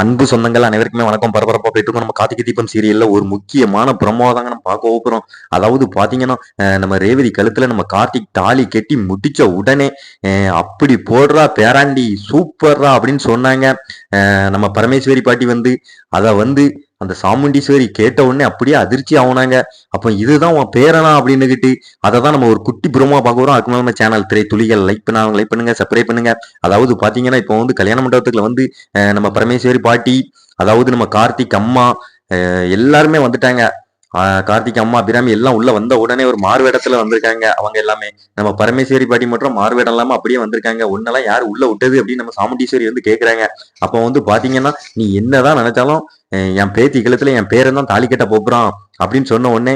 அன்பு சொந்தங்கள் அனைவருக்குமே வணக்கம். பரபரப்பா போயிட்டு இருக்கோம். நம்ம கார்த்திகை தீபம் சீரியல்ல ஒரு முக்கியமான பிரமோ தாங்க நம்ம பார்க்க போகிறோம் அதாவது பாத்தீங்கன்னா நம்ம ரேவதி கழுத்துல நம்ம கார்த்திக் தாலி கட்டி முடிச்ச உடனே அப்படி போடுறா பேராண்டி சூப்பர்ரா அப்படின்னு சொன்னாங்க. நம்ம பரமேஸ்வரி பாட்டி வந்து அதை வந்து அந்த சாமுண்டீஸ்வரி கேட்ட உடனே அப்படியே அதிர்ச்சி ஆகுனாங்க அப்போ இதுதான் உன் பேரனா அப்படின்னுக்கிட்டு அதை தான் நம்ம ஒரு குட்டி புறமா பார்க்குறோம் அதுக்கு மேலே நம்ம சேனல் திரை துளிகள் லைக் பண்ணாங்க லைக் பண்ணுங்க சப்ஸ்கிரைப் பண்ணுங்க. அதாவது பார்த்தீங்கன்னா இப்போ வந்து கல்யாண மண்டபத்துக்குள்ள வந்து நம்ம பரமேஸ்வரி பாட்டி அதாவது நம்ம கார்த்திக் அம்மா எல்லாருமே வந்துட்டாங்க. கார்த்திக் அம்மா அபிராமி எல்லாம் உள்ள வந்த உடனே ஒரு மாறுவேடத்துல வந்திருக்காங்க. அவங்க எல்லாமே நம்ம பரமேஸ்வரி பாட்டி மட்டும் மாறுவேடம் இல்லாம அப்படியே வந்திருக்காங்க. ஒன்னெல்லாம் யார் உள்ள விட்டது அப்படின்னு நம்ம சாமுண்டீஸ்வரி வந்து கேக்குறாங்க. அப்போ வந்து பாத்தீங்கன்னா நீ என்னதான் நினைச்சாலும் என் பேத்தி கழுத்துல என் பேரன் தான் தாலி கட்ட போப்புறான் அப்படின்னு சொன்ன உடனே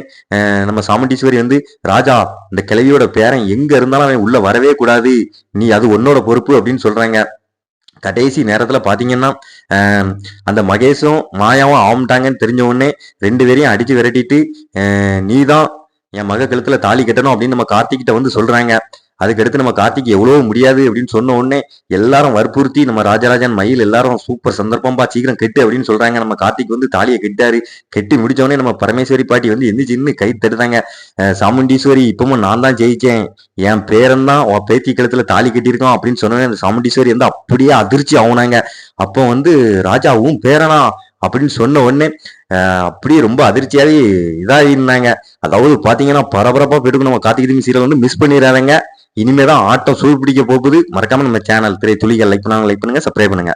நம்ம சாமுண்டீஸ்வரி வந்து ராஜா இந்த கிழவியோட பேரன் எங்க இருந்தாலும் அவன் உள்ள வரவே கூடாது. நீ அது உன்னோட பொறுப்பு அப்படின்னு சொல்றாங்க. கடைசி நேரத்தில் பார்த்தீங்கன்னா அந்த மகேஷும் மாயாவும் ஆம்ட்டாங்கன்னு தெரிஞ்ச உடனே ரெண்டு பேரையும் அடித்து விரட்டிட்டு நீ தான் என் மக கழுத்தில் தாலி கட்டணும் அப்படின்னு நம்ம கார்த்திகிட்ட வந்து சொல்கிறாங்க அதுக்கடுத்து நம்ம கார்த்திக் எவ்வளோ முடியாது அப்படின்னு சொன்ன உடனே எல்லாரும் வற்புறுத்தி நம்ம ராஜராஜன் மயில் எல்லாரும் சூப்பர் சந்தர்ப்பம்பா சீக்கிரம் கெட்டு அப்படின்னு சொல்றாங்க. நம்ம கார்த்திக் வந்து தாலியை கெட்டாரு. கெட்டி முடிச்ச நம்ம பரமேஸ்வரி பாட்டி வந்து எந்திரிச்சின்னு கை தடுத்தாங்க சாமுண்டீஸ்வரி இப்பவும் நான் தான் ஜெயிச்சேன். என் பேரன் தான் பேத்தி கிளத்துல தாலி கட்டியிருக்கோம் அப்படின்னு சொன்னோடனே அந்த சாமுண்டீஸ்வரி வந்து அப்படியே அதிர்ச்சி ஆகுனாங்க அப்போ வந்து ராஜாவும் பேரனா? அப்படின்னு சொன்ன உடனே அப்படியே ரொம்ப அதிர்ச்சியாவே இதாகிருந்தாங்க அதாவது பாத்தீங்கன்னா பரபரப்பா போயிட்டு நம்ம கார்த்திகை சீரியல் வந்து மிஸ் பண்ணிடுறாங்க இனிமேதான் ஆட்டம் சூடு பிடிக்க போகுது. மறக்காம நம்ம சேனல் திரை துளிகள் லைக் பண்ணுவாங்க லைக் பண்ணுங்க சப்ஸ்கிரைப் பண்ணுங்க.